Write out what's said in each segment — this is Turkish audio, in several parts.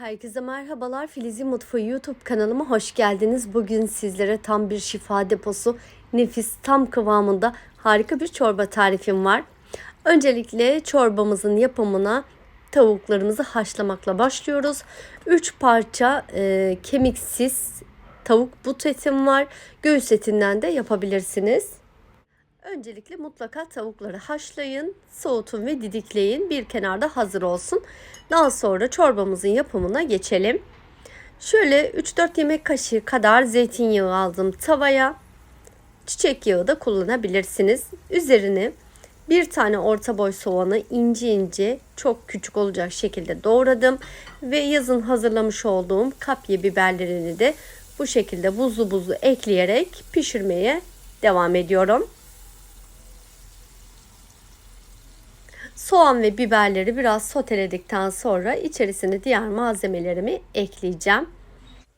Herkese merhabalar. Filiz'in Mutfağı YouTube kanalıma hoş geldiniz. Bugün sizlere tam bir şifa deposu, nefis, tam kıvamında harika bir çorba tarifim var. Öncelikle çorbamızın yapımına tavuklarımızı haşlamakla başlıyoruz. 3 parça e, kemiksiz tavuk but etim var. Göğüs etinden de yapabilirsiniz. Öncelikle mutlaka tavukları haşlayın, soğutun ve didikleyin. Bir kenarda hazır olsun. Daha sonra çorbamızın yapımına geçelim. Şöyle 3-4 yemek kaşığı kadar zeytinyağı aldım tavaya. Çiçek yağı da kullanabilirsiniz. Üzerine bir tane orta boy soğanı ince ince çok küçük olacak şekilde doğradım. Ve yazın hazırlamış olduğum kapya biberlerini de bu şekilde buzlu buzlu ekleyerek pişirmeye devam ediyorum. Soğan ve biberleri biraz soteledikten sonra içerisine diğer malzemelerimi ekleyeceğim.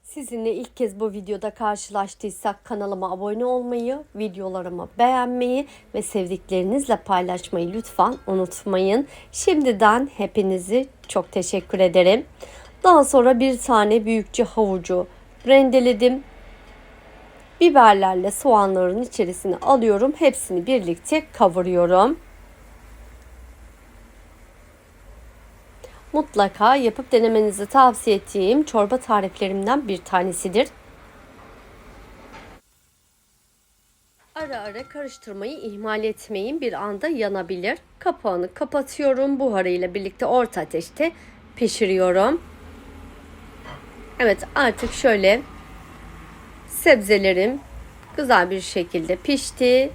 Sizinle ilk kez bu videoda karşılaştıysak kanalıma abone olmayı, videolarımı beğenmeyi ve sevdiklerinizle paylaşmayı lütfen unutmayın. Şimdiden hepinizi çok teşekkür ederim. Daha sonra bir tane büyükçe havucu rendeledim. Biberlerle soğanların içerisine alıyorum. Hepsini birlikte kavuruyorum. Mutlaka yapıp denemenizi tavsiye ettiğim çorba tariflerimden bir tanesidir. Ara ara karıştırmayı ihmal etmeyin. Bir anda yanabilir. Kapağını kapatıyorum. Buharıyla birlikte orta ateşte pişiriyorum. Evet artık şöyle sebzelerim güzel bir şekilde pişti.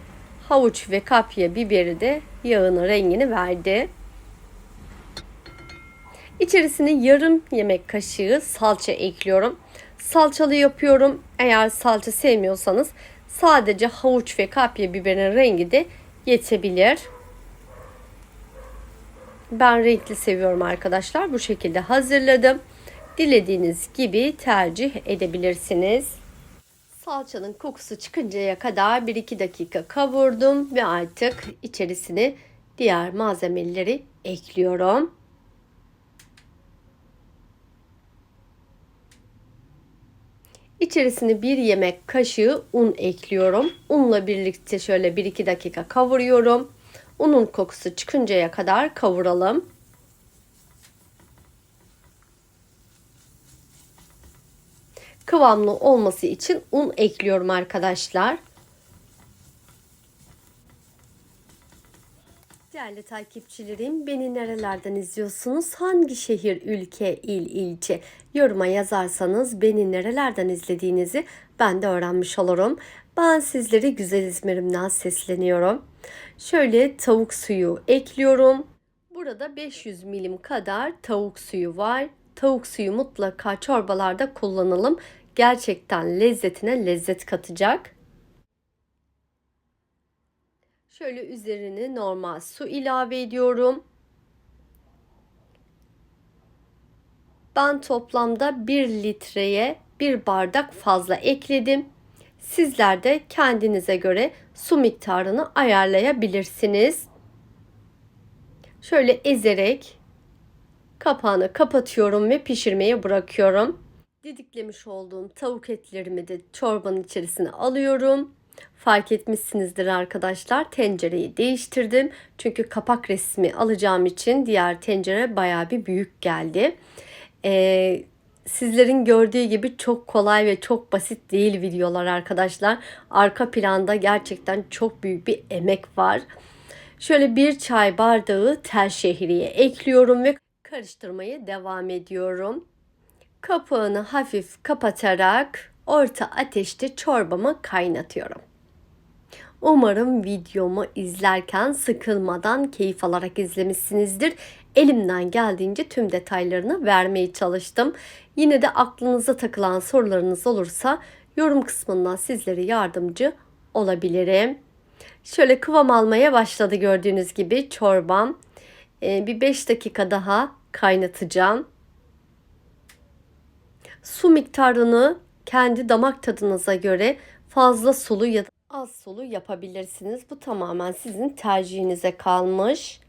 Havuç ve kapya biberi de yağını rengini verdi. İçerisine yarım yemek kaşığı salça ekliyorum. Salçalı yapıyorum. Eğer salça sevmiyorsanız sadece havuç ve kapya biberin rengi de yetebilir. Ben renkli seviyorum arkadaşlar. Bu şekilde hazırladım. Dilediğiniz gibi tercih edebilirsiniz. Salçanın kokusu çıkıncaya kadar 1-2 dakika kavurdum ve artık içerisine diğer malzemeleri ekliyorum. İçerisine bir yemek kaşığı un ekliyorum. Unla birlikte şöyle 1-2 dakika kavuruyorum. Unun kokusu çıkıncaya kadar kavuralım. Kıvamlı olması için un ekliyorum arkadaşlar. Değerli takipçilerim, beni nerelerden izliyorsunuz? Hangi şehir, ülke, il, ilçe? Yoruma yazarsanız beni nerelerden izlediğinizi ben de öğrenmiş olurum. Ben sizlere güzel İzmir'imden sesleniyorum. Şöyle tavuk suyu ekliyorum. Burada 500 milim kadar tavuk suyu var. Tavuk suyu mutlaka çorbalarda kullanalım. Gerçekten lezzetine lezzet katacak. Şöyle üzerine normal su ilave ediyorum. Ben toplamda 1 litreye 1 bardak fazla ekledim. Sizler de kendinize göre su miktarını ayarlayabilirsiniz. Şöyle ezerek kapağını kapatıyorum ve pişirmeye bırakıyorum. Didiklemiş olduğum tavuk etlerimi de çorbanın içerisine alıyorum. Fark etmişsinizdir arkadaşlar. Tencereyi değiştirdim. Çünkü kapak resmi alacağım için diğer tencere baya bir büyük geldi. Ee, sizlerin gördüğü gibi çok kolay ve çok basit değil videolar arkadaşlar. Arka planda gerçekten çok büyük bir emek var. Şöyle bir çay bardağı tel şehriye ekliyorum ve karıştırmaya devam ediyorum. Kapağını hafif kapatarak orta ateşte çorbamı kaynatıyorum. Umarım videomu izlerken sıkılmadan keyif alarak izlemişsinizdir. Elimden geldiğince tüm detaylarını vermeye çalıştım. Yine de aklınıza takılan sorularınız olursa yorum kısmından sizlere yardımcı olabilirim. Şöyle kıvam almaya başladı gördüğünüz gibi çorbam. Ee, bir 5 dakika daha kaynatacağım. Su miktarını kendi damak tadınıza göre fazla sulu ya da az sulu yapabilirsiniz. Bu tamamen sizin tercihinize kalmış.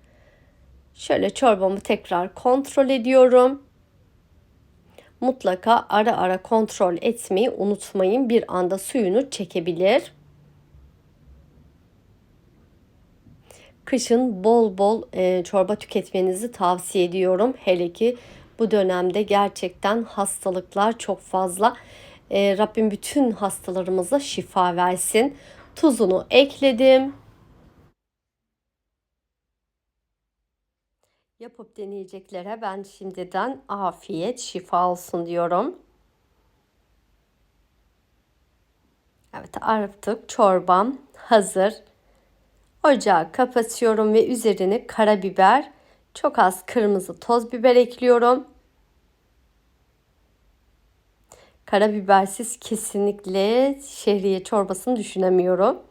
Şöyle çorbamı tekrar kontrol ediyorum. Mutlaka ara ara kontrol etmeyi unutmayın. Bir anda suyunu çekebilir. Kışın bol bol e, çorba tüketmenizi tavsiye ediyorum. Hele ki bu dönemde gerçekten hastalıklar çok fazla. E, Rabbim bütün hastalarımıza şifa versin. Tuzunu ekledim. Yapıp deneyeceklere ben şimdiden afiyet, şifa olsun diyorum. Evet artık çorbam hazır. Ocağı kapatıyorum ve üzerine karabiber, çok az kırmızı toz biber ekliyorum. Karabibersiz kesinlikle şehriye çorbasını düşünemiyorum.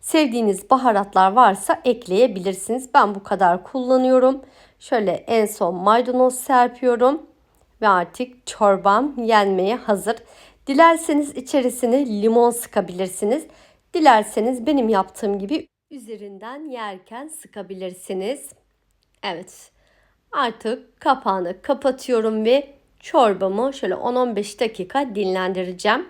Sevdiğiniz baharatlar varsa ekleyebilirsiniz. Ben bu kadar kullanıyorum. Şöyle en son maydanoz serpiyorum ve artık çorbam yenmeye hazır. Dilerseniz içerisine limon sıkabilirsiniz. Dilerseniz benim yaptığım gibi üzerinden yerken sıkabilirsiniz. Evet. Artık kapağını kapatıyorum ve çorbamı şöyle 10-15 dakika dinlendireceğim.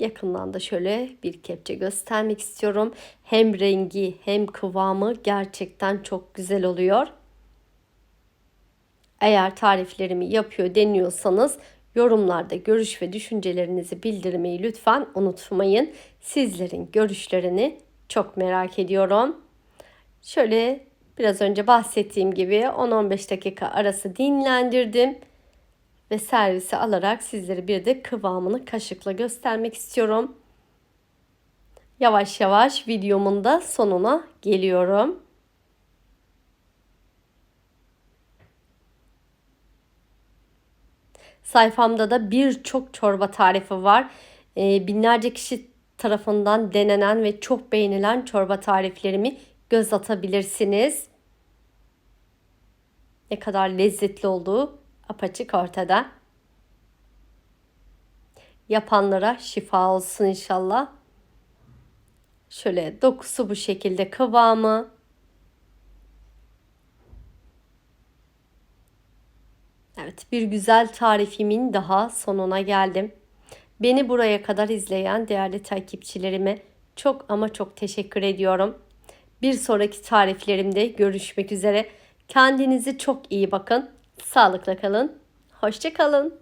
Yakından da şöyle bir kepçe göstermek istiyorum. Hem rengi hem kıvamı gerçekten çok güzel oluyor. Eğer tariflerimi yapıyor deniyorsanız yorumlarda görüş ve düşüncelerinizi bildirmeyi lütfen unutmayın. Sizlerin görüşlerini çok merak ediyorum. Şöyle biraz önce bahsettiğim gibi 10-15 dakika arası dinlendirdim ve servise alarak sizlere bir de kıvamını kaşıkla göstermek istiyorum. Yavaş yavaş videomun da sonuna geliyorum. Sayfamda da birçok çorba tarifi var. Ee, binlerce kişi tarafından denenen ve çok beğenilen çorba tariflerimi göz atabilirsiniz. Ne kadar lezzetli olduğu apaçık ortada. Yapanlara şifa olsun inşallah. Şöyle dokusu bu şekilde kıvamı. Evet bir güzel tarifimin daha sonuna geldim. Beni buraya kadar izleyen değerli takipçilerime çok ama çok teşekkür ediyorum. Bir sonraki tariflerimde görüşmek üzere. Kendinize çok iyi bakın. Sağlıkla kalın. Hoşça kalın.